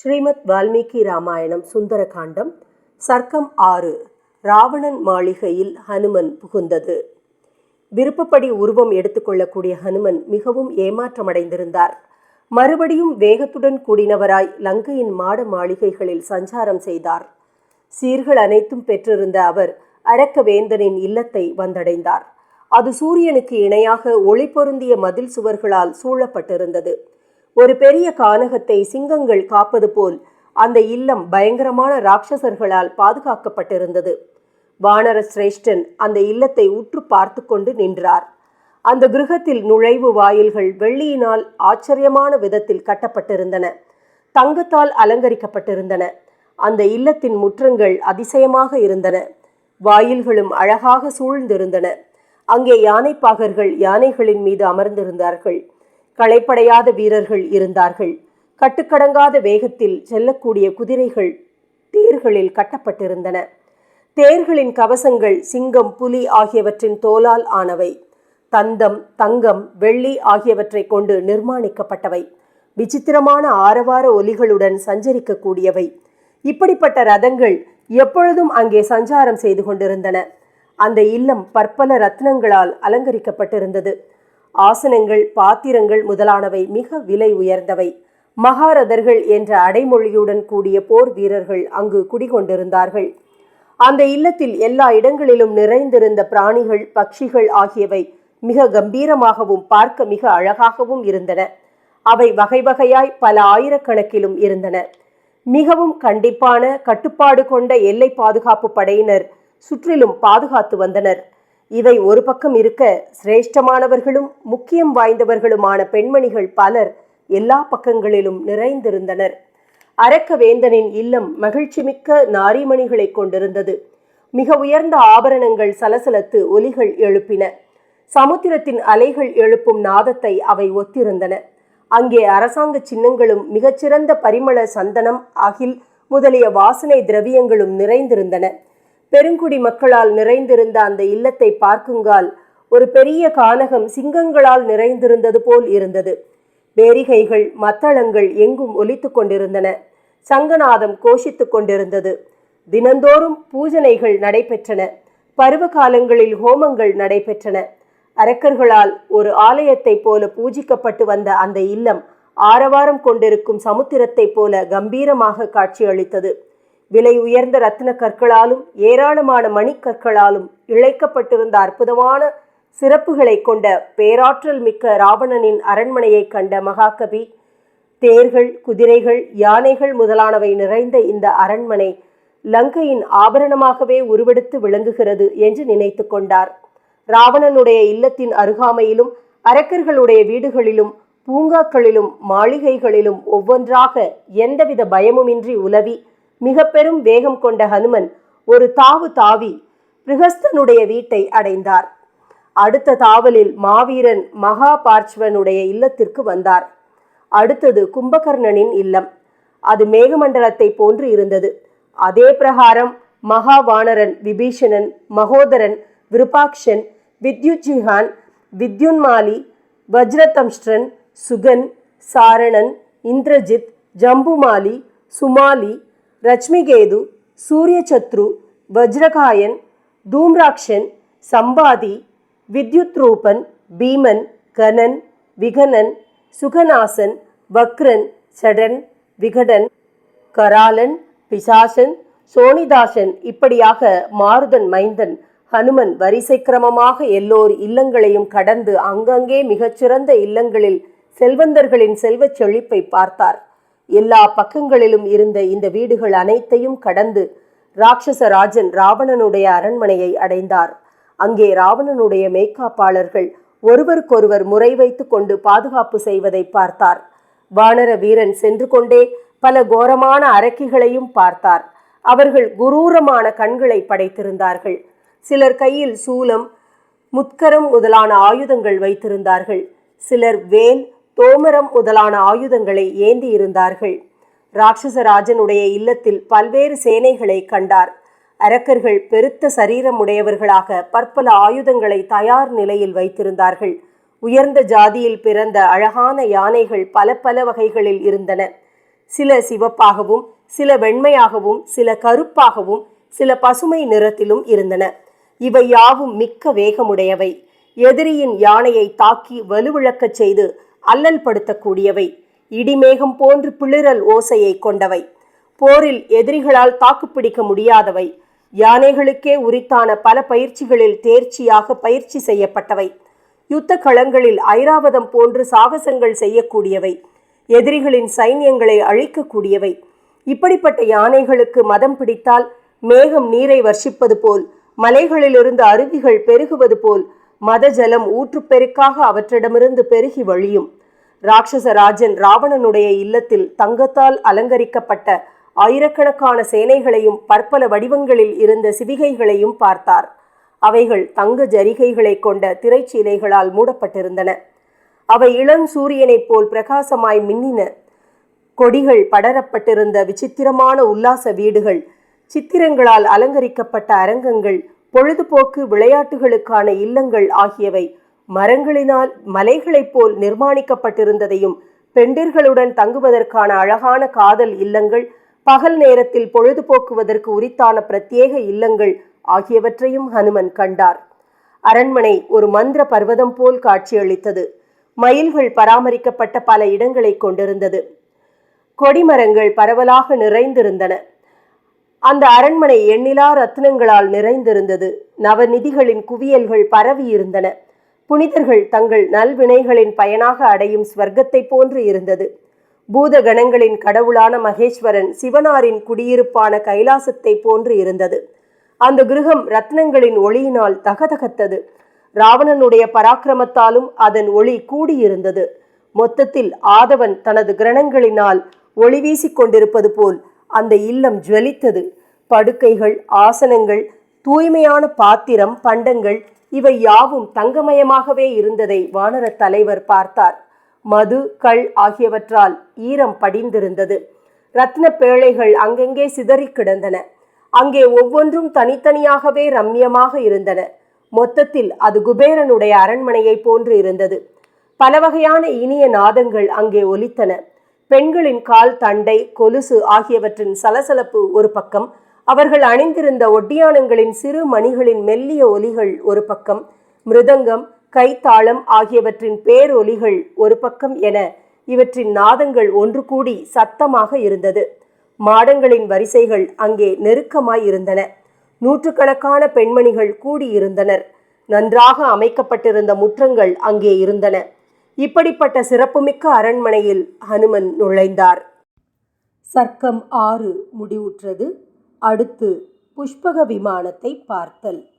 ஸ்ரீமத் வால்மீகி ராமாயணம் சுந்தரகாண்டம் சர்க்கம் ஆறு ராவணன் மாளிகையில் ஹனுமன் புகுந்தது. விருப்பப்படி உருவம் எடுத்துக்கொள்ளக்கூடிய ஹனுமன் மிகவும் ஏமாற்றமடைந்திருந்தார். மறுபடியும் வேகத்துடன் கூடினவராய் லங்கையின் மாட மாளிகைகளில் சஞ்சாரம் செய்தார். சீர்கள் அனைத்தும் பெற்றிருந்த அவர் அரக்கவேந்தனின் இல்லத்தை வந்தடைந்தார். அது சூரியனுக்கு இணையாக ஒளி பொருந்திய மதில் சுவர்களால் சூழப்பட்டிருந்தது. ஒரு பெரிய கானகத்தை சிங்கங்கள் காப்பது போல் அந்த இல்லம் பயங்கரமான ராட்சசர்களால் பாதுகாக்கப்பட்டிருந்தது. வானர சிரேஷ்டன் அந்த இல்லத்தை உற்று பார்த்து கொண்டு நின்றார். அந்த கிருகத்தில் நுழைவு வாயில்கள் வெள்ளியினால் ஆச்சரியமான விதத்தில் கட்டப்பட்டிருந்தன. தங்கத்தால் அலங்கரிக்கப்பட்டிருந்தன. அந்த இல்லத்தின் முற்றங்கள் அதிசயமாக இருந்தன. வாயில்களும் அழகாக சூழ்ந்திருந்தன. அங்கே யானைப்பாகர்கள் யானைகளின் மீது அமர்ந்திருந்தார்கள். களைப்படையாத வீரர்கள் இருந்தார்கள். கட்டுக்கடங்காத வேகத்தில் செல்லக்கூடிய குதிரைகள் தேர்களில் கட்டப்பட்டிருந்தன. தேர்களின் கவசங்கள் சிங்கம் புலி ஆகியவற்றின் தோலால் ஆனவை. தந்தம் தங்கம் வெள்ளி ஆகியவற்றை கொண்டு நிர்மாணிக்கப்பட்டவை. விசித்திரமான ஆரவார ஒலிகளுடன் சஞ்சரிக்கக்கூடியவை. இப்படிப்பட்ட ரதங்கள் எப்பொழுதும் அங்கே சஞ்சாரம் செய்து கொண்டிருந்தன. அந்த இல்லம் பற்பல ரத்னங்களால் அலங்கரிக்கப்பட்டிருந்தது. ஆசனங்கள் பாத்திரங்கள் முதலானவை மிக விலை உயர்ந்தவை. மகாரதர்கள் என்ற அடைமொழியுடன் கூடிய போர் வீரர்கள் அங்கு குடிகொண்டிருந்தார்கள். அந்த இல்லத்தில் எல்லா இடங்களிலும் நிறைந்திருந்த பிராணிகள் பட்சிகள் ஆகியவை மிக கம்பீரமாகவும் பார்க்க மிக அழகாகவும் இருந்தன. அவை வகை வகையாய் பல ஆயிரக்கணக்கிலும் இருந்தன. மிகவும் கண்டிப்பான கட்டுப்பாடு கொண்ட எல்லை பாதுகாப்பு படையினர் சுற்றிலும் பாதுகாத்து வந்தனர். இவை ஒரு பக்கம் இருக்க சிரேஷ்டமானவர்களும் முக்கியம் வாய்ந்தவர்களுமான பெண்மணிகள் பலர் எல்லா பக்கங்களிலும் நிறைந்திருந்தனர். அரக்கவேந்தனின் இல்லம் மகிழ்ச்சிமிக்க நாரிமணிகளை கொண்டிருந்தது. மிக உயர்ந்த ஆபரணங்கள் சலசலத்து ஒலிகள் எழுப்பின. சமுத்திரத்தின் அலைகள் எழுப்பும் நாதத்தை அவை ஒத்திருந்தன. அங்கே அரசாங்க சின்னங்களும் மிகச்சிறந்த பரிமள சந்தனம் அகில் முதலிய வாசனை திரவியங்களும் நிறைந்திருந்தன. பெருங்குடி மக்களால் நிறைந்திருந்த அந்த இல்லத்தை பார்க்குங்கால் ஒரு பெரிய கானகம் சிங்கங்களால் நிறைந்திருந்தது போல் இருந்தது. பேரிகைகள் மத்தளங்கள் எங்கும் ஒலித்து கொண்டிருந்தன. சங்கநாதம் கோஷித்து கொண்டிருந்தது. தினந்தோறும் பூஜனைகள் நடைபெற்றன. பருவ காலங்களில் ஹோமங்கள் நடைபெற்றன. அரக்கர்களால் ஒரு ஆலயத்தை போல பூஜிக்கப்பட்டு வந்த அந்த இல்லம் ஆரவாரம் கொண்டிருக்கும் சமுத்திரத்தை போல கம்பீரமாக காட்சியளித்தது. விலை உயர்ந்த ரத்தின கற்களாலும் ஏராளமான மணிக்கற்களாலும் இழைக்கப்பட்டிருந்த அற்புதமான சிறப்புகளை கொண்ட பேராற்றல் மிக்க ராவணனின் அரண்மனையை கண்ட மகாகவி தேர்கள் குதிரைகள் யானைகள் முதலானவை நிறைந்த இந்த அரண்மனை லங்கையின் ஆபரணமாகவே உருவெடுத்து விளங்குகிறது என்று நினைத்து கொண்டார். ராவணனுடைய இல்லத்தின் அருகாமையிலும் அரக்கர்களுடைய வீடுகளிலும் பூங்காக்களிலும் மாளிகைகளிலும் ஒவ்வொன்றாக எந்தவித பயமுமின்றி உலவி மிக பெரும் வேகம் கொண்ட ஹனுமன் ஒரு தாவு தாவி பிரகஸ்தனுடைய வீட்டை அடைந்தார். அடுத்த தாவலில் மாவீரன் மகா பார்ச்சுவனுடைய இல்லத்திற்கு வந்தார். அடுத்தது கும்பகர்ணனின் இல்லம். அது மேகமண்டலத்தை போன்று இருந்தது. அதே பிரகாரம் மகாவானரன் விபீஷணன் மகோதரன் விருபாக்ஷன் வித்யுஜிஹான் வித்யுன்மாலி வஜ்ரதம்ஷ்டன் சுகன் சாரணன் இந்திரஜித் ஜம்புமாலி சுமாலி ரஜ்மிகேது சூரியசத்ரு வஜ்ரகாயன் தூம்ராக்ஷன் சம்பாதி வித்யுத்ரூபன் பீமன் கனன் விகனன் சுகநாசன் வக்ரன் சடன் விகடன் கராலன் பிசாசன் சோனிதாசன் இப்படியாக மாருதன் மைந்தன் ஹனுமன் வரிசை கிரமமாக எல்லோர் இல்லங்களையும் கடந்து அங்கங்கே மிகச்சிறந்த இல்லங்களில் செல்வந்தர்களின் செல்வச் செழிப்பை பார்த்தார். எல்லா பக்கங்களிலும் இருந்த இந்த வீடுகள் அனைத்தையும் கடந்து ராட்சச ராஜன் ராவணனுடைய அரண்மனையை அடைந்தார். அங்கே ராவணனுடைய மேய்க்காப்பாளர்கள் ஒருவருக்கொருவர் முறை வைத்து கொண்டு பாதுகாப்பு செய்வதை பார்த்தார். வானர வீரன் சென்று கொண்டே பல கோரமான அரக்கிகளையும் பார்த்தார். அவர்கள் குரூரமான கண்களை படைத்திருந்தார்கள். சிலர் கையில் சூலம் முத்கரம் முதலான ஆயுதங்கள் வைத்திருந்தார்கள். சிலர் வேல் தோமரம் முதலான ஆயுதங்களை ஏந்தி இருந்தார்கள். ராட்சசராஜனுடைய இல்லத்தில் பல்வேறு சேனைகளை கண்டார். அரக்கர்கள் பெருத்த சரீரமுடையவர்களாக பற்பல ஆயுதங்களை தயார் நிலையில் வைத்திருந்தார்கள். உயர்ந்த ஜாதியில் பிறந்த அழகான யானைகள் பல பல வகைகளில் இருந்தன. சில சிவப்பாகவும் சில வெண்மையாகவும் சில கருப்பாகவும் சில பசுமை நிறத்திலும் இருந்தன. இவை யாவும் மிக்க வேகமுடையவை. எதிரியின் யானையை தாக்கி வலுவிழக்கச் செய்து அல்லல் படுத்தக்கூடியவை இடிமேகம் போன்று பிளிரல் ஓசையை கொண்டவை. போரில் எதிரிகளால் தாக்குப்பிடிக்க முடியாதவை. யானைகளுக்கே உரித்தான பல பயிற்சிகளில் தேர்ச்சியாக பயிற்சி செய்யப்பட்டவை. யுத்த களங்களில் ஐராவதம் போன்று சாகசங்கள் செய்யக்கூடியவை. எதிரிகளின் சைன்யங்களை அழிக்கக்கூடியவை. இப்படிப்பட்ட யானைகளுக்கு மதம் பிடித்தால் மேகம் நீரை வர்ஷிப்பது போல் மலைகளிலிருந்து அருவிகள் பெருகுவது போல் மத ஜலம் ஊற்றுப்பெருக்காக அவற்றிடமிருந்து பெருகி வழியும். ராட்சசராஜன் ராவணனுடைய இல்லத்தில் தங்கத்தால் அலங்கரிக்கப்பட்ட ஆயிரக்கணக்கான சேனைகளையும் பற்பல வடிவங்களில் இருந்த சிவிகைகளையும் பார்த்தார். அவைகள் தங்க ஜரிகைகளை கொண்ட திரைச்சீலைகளால் மூடப்பட்டிருந்தன. அவை இளம் சூரியனைப் போல் பிரகாசமாய் மின்னின. கொடிகள் படரப்பட்டிருந்த விசித்திரமான உல்லாச வீடுகள் சித்திரங்களால் அலங்கரிக்கப்பட்ட அரங்கங்கள் பொழுதுபோக்கு விளையாட்டுகளுக்கான இல்லங்கள் ஆகியவை மரங்களினால் மலைகளைப் போல் நிர்மாணிக்கப்பட்டிருந்ததையும் பெண்டிர்களுடன் தங்குவதற்கான அழகான காதல் இல்லங்கள் பகல் நேரத்தில் பொழுதுபோக்குவதற்கு உரித்தான பிரத்யேக இல்லங்கள் ஆகியவற்றையும் ஹனுமன் கண்டார். அரண்மனை ஒரு மந்திர பர்வதம் போல் காட்சியளித்தது. மயில்கள் பராமரிக்கப்பட்ட பல இடங்களை கொண்டிருந்தது. கொடிமரங்கள் பரவலாக நிறைந்திருந்தன. அந்த அரண்மனை எண்ணிலா ரத்னங்களால் நிறைந்திருந்தது. நவநிதிகளின் குவியல்கள் பரவி இருந்தன புனிதர்கள் தங்கள் நல்வினைகளின் பயனாக அடையும் ஸ்வர்க்கத்தை போன்று இருந்தது. பூத கணங்களின் கடவுளான மகேஸ்வரன் சிவனாரின் குடியிருப்பான கைலாசத்தை போன்று இருந்தது. அந்த கிருகம் ரத்னங்களின் ஒளியினால் தகதகத்தது. ராவணனுடைய பராக்கிரமத்தாலும் அதன் ஒளி கூடியிருந்தது. மொத்தத்தில் ஆதவன் தனது கிரணங்களினால் ஒளி வீசிக் கொண்டிருப்பது போல் அந்த இல்லம் ஜுவலித்தது. படுக்கைகள் ஆசனங்கள் தூய்மையான பாத்திரம் பண்டங்கள் இவை யாவும் தங்கமயமாகவே இருந்ததை வானரத் தலைவர் பார்த்தார். மது கள் ஆகியவற்றால் ஈரம் படிந்திருந்தது. ரத்ன பேழைகள் அங்கங்கே சிதறி கிடந்தன. அங்கே ஒவ்வொன்றும் தனித்தனியாகவே ரம்யமாக இருந்தன. மொத்தத்தில் அது குபேரனுடைய அரண்மனையை போன்று இருந்தது. பல வகையான இனிய நாதங்கள் அங்கே ஒலித்தன. பெண்களின் கால் தண்டை கொலுசு ஆகியவற்றின் சலசலப்பு ஒரு பக்கம் அவர்கள் அணிந்திருந்த ஒட்டியானங்களின் சிறு மணிகளின் மெல்லிய ஒலிகள் ஒரு பக்கம் மிருதங்கம் கைத்தாளம் ஆகியவற்றின் பேரொலிகள் ஒரு பக்கம் என இவற்றின் நாதங்கள் ஒன்று கூடி சத்தமாக இருந்தது. மாடங்களின் வரிசைகள் அங்கே நெருக்கமாய் இருந்தன. நூற்றுக்கணக்கான பெண்மணிகள் கூடியிருந்தனர். நன்றாக அமைக்கப்பட்டிருந்த முற்றங்கள் அங்கே இருந்தன. இப்படிப்பட்ட சிறப்புமிக்க அரண்மனையில் ஹனுமன் நுழைந்தார். சர்க்கம் ஆறு முடிவுற்றது. அடுத்து புஷ்பக விமானத்தை பார்த்தல்.